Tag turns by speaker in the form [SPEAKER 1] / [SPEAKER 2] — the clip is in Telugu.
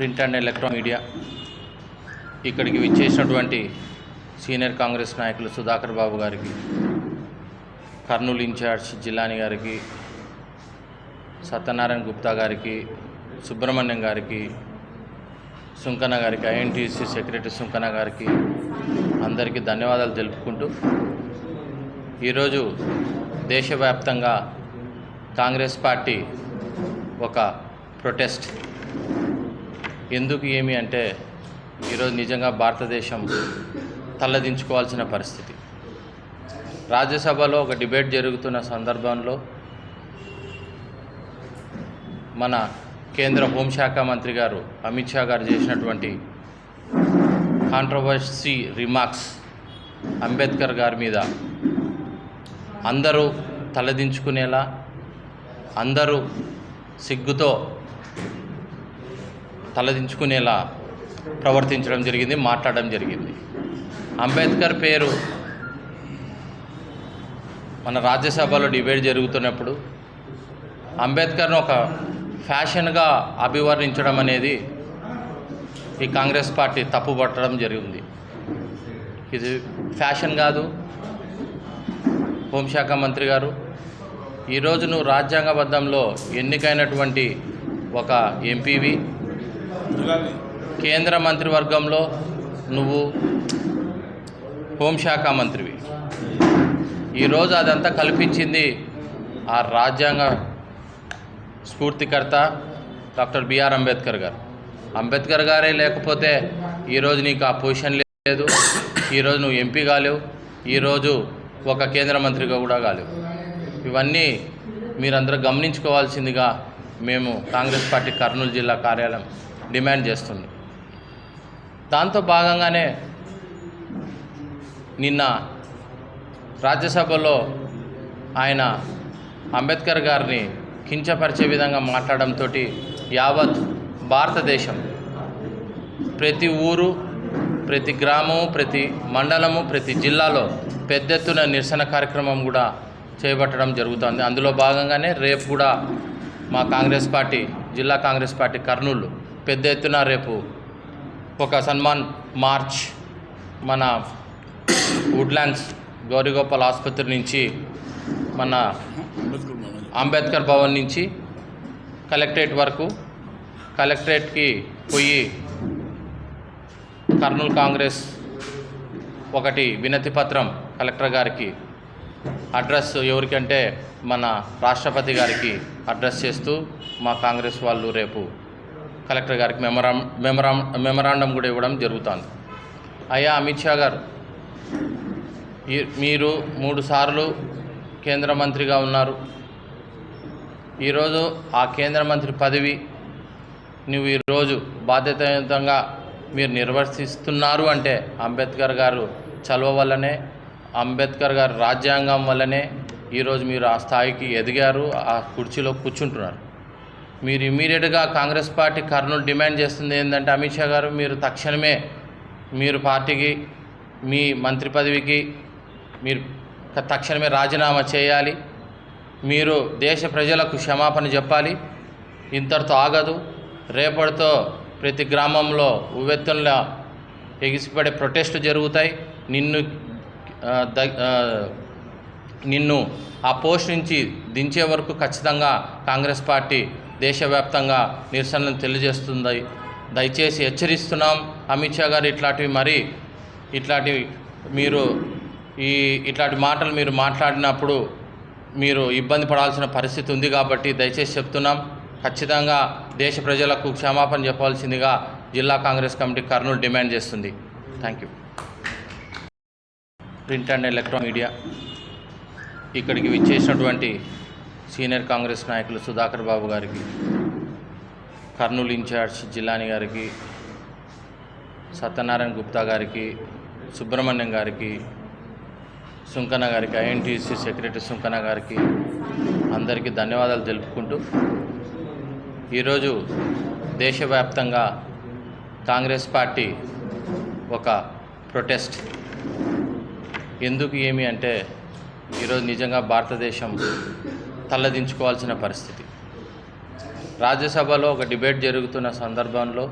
[SPEAKER 1] Print and electronic media. ఇక్కడికి విచ్చేసినటువంటి సీనియర్ కాంగ్రెస్ నాయకులు సుధాకర్ బాబు గారికి కర్నూలు ఇన్ఛార్జ్ జిల్లాని గారికి సత్యనారాయణ గుప్తా గారికి సుబ్రహ్మణ్యం గారికి సుంకన గారికి ఐఎన్టీసీ సెక్రటరీ సుంకన గారికి అందరికీ ధన్యవాదాలు తెలుపుకుంటూ ఈరోజు దేశవ్యాప్తంగా కాంగ్రెస్ పార్టీ ఒక ప్రొటెస్ట్. ఎందుకు ఏమి అంటే ఈరోజు నిజంగా భారతదేశం తల్లదించుకోవాల్సిన పరిస్థితి. రాజ్యసభలో ఒక డిబేట్ జరుగుతున్న సందర్భంలో మన కేంద్ర హోంశాఖ మంత్రి గారు అమిత్ షా గారు చేసినటువంటి కాంట్రవర్సీ రిమార్క్స్ అంబేద్కర్ గారి మీద అందరూ తలదించుకునేలా అందరూ సిగ్గుతో తలదించుకునేలా ప్రవర్తించడం జరిగింది మాట్లాడడం జరిగింది. అంబేద్కర్ పేరు మన రాజ్యసభలో డిబేట్ జరుగుతున్నప్పుడు అంబేద్కర్ను ఒక ఫ్యాషన్గా అభివర్ణించడం అనేది ఈ కాంగ్రెస్ పార్టీ తప్పుపట్టడం జరిగింది. ఇది ఫ్యాషన్ కాదు. హోంశాఖ మంత్రి గారు ఈరోజు నువ్వు రాజ్యాంగబద్ధంలో ఎన్నికైనటువంటి ఒక ఎంపీవి కేంద్ర మంత్రివర్గంలో నువ్వు హోంశాఖ మంత్రివి. ఈరోజు అదంతా కల్పించింది ఆ రాజ్యాంగ స్ఫూర్తికర్త డాక్టర్ బిఆర్ అంబేద్కర్ గారు. అంబేద్కర్ గారే లేకపోతే ఈరోజు నీకు ఆ పొజిషన్ లేదు. ఈరోజు నువ్వు ఎంపీ కాలేవు. ఈరోజు ఒక కేంద్ర మంత్రిగా కూడా కాలేవు. ఇవన్నీ మీరందరూ గమనించుకోవాల్సిందిగా మేము కాంగ్రెస్ పార్టీ కర్నూలు జిల్లా కార్యాలయం డిమాండ్ చేస్తుంది. దాంతో భాగంగానే నిన్న రాజ్యసభలో ఆయన అంబేద్కర్ గారిని కించపరిచే విధంగా మాట్లాడడంతో యావత్ భారతదేశం ప్రతి ఊరు ప్రతి గ్రామము ప్రతి మండలము ప్రతి జిల్లాలో పెద్ద ఎత్తున నిరసన కార్యక్రమం కూడా చేపట్టడం జరుగుతుంది. అందులో భాగంగానే రేపు కూడా మా కాంగ్రెస్ పార్టీ జిల్లా కాంగ్రెస్ పార్టీ కర్నూలు పెద్ద ఎత్తున రేపు ఒక సన్మాన్ మార్చ్ మన వుడ్లాండ్స్ గౌరీగోపాల్ ఆసుపత్రి నుంచి మన అంబేద్కర్ భవన్ నుంచి కలెక్టరేట్ వరకు కలెక్టరేట్కి పోయి కర్నూలు కాంగ్రెస్ ఒకటి వినతి పత్రం కలెక్టర్ గారికి అడ్రస్ ఎవరికంటే మన రాష్ట్రపతి గారికి అడ్రస్ చేస్తూ మా కాంగ్రెస్ వాళ్ళు రేపు కలెక్టర్ గారికి మెమరా మెమరా మెమరాండం కూడా ఇవ్వడం జరుగుతుంది. అయ్యా అమిత్ షా గారు ఈ- మీరు మూడు సార్లు కేంద్ర మంత్రిగా ఉన్నారు. ఈరోజు ఆ కేంద్ర మంత్రి పదవి నువ్వు ఈరోజు బాధ్యతాయుతంగా మీరు నిర్వర్తిస్తున్నారు అంటే అంబేద్కర్ గారు చలవ వల్లనే అంబేద్కర్ గారు రాజ్యాంగం వల్లనే ఈరోజు మీరు ఆ స్థాయికి ఎదిగారు ఆ కుర్చీలో కూర్చుంటున్నారు. మీరు ఇమీడియట్గా కాంగ్రెస్ పార్టీ కర్నూలు డిమాండ్ చేస్తుంది ఏంటంటే అమిత్ షా గారు మీరు తక్షణమే మీరు పార్టీకి మీ మంత్రి పదవికి మీరు తక్షణమే రాజీనామా చేయాలి. మీరు దేశ ప్రజలకు క్షమాపణ చెప్పాలి. ఇంతటితో ఆగదు. రేపటితో ప్రతి గ్రామంలో ఉవ్వెత్తుల ఎగిసిపడే ప్రొటెస్టు జరుగుతాయి. నిన్ను ద- నిన్ను ఆ పోస్ట్ నుంచి దించే వరకు ఖచ్చితంగా కాంగ్రెస్ పార్టీ దేశవ్యాప్తంగా నిరసనలు తెలియజేస్తుంది. దయచేసి హెచ్చరిస్తున్నాం. అమిత్ షా గారు ఇట్లాంటివి మరి ఇట్లాంటివి మీరు ఈ ఇట్లాంటి మాటలు మీరు మాట్లాడినప్పుడు మీరు ఇబ్బంది పడాల్సిన పరిస్థితి ఉంది కాబట్టి దయచేసి చెప్తున్నాం. ఖచ్చితంగా దేశ ప్రజలకు క్షమాపణ చెప్పాల్సిందిగా జిల్లా కాంగ్రెస్ కమిటీ కర్నూలు డిమాండ్ చేస్తుంది. Thank you. Print and electronic media. ఇక్కడికి విచ్చేసినటువంటి సీనియర్ కాంగ్రెస్ నాయకులు సుధాకర్ బాబు గారికి కర్నూలు ఇన్ఛార్జ్ జిల్లాని గారికి సత్యనారాయణ గుప్తా గారికి సుబ్రహ్మణ్యం గారికి సుంకన గారికి ఐఎన్టీసీ సెక్రటరీ సుంకన గారికి అందరికీ ధన్యవాదాలు తెలుపుకుంటూ ఈరోజు దేశవ్యాప్తంగా కాంగ్రెస్ పార్టీ ఒక ప్రొటెస్ట్. ఎందుకు ఏమి అంటే ఈరోజు నిజంగా భారతదేశం తల్లదించుకోవాల్సిన పరిస్థితి. రాజ్యసభలో ఒక డిబేట్ జరుగుతున్న సందర్భంలో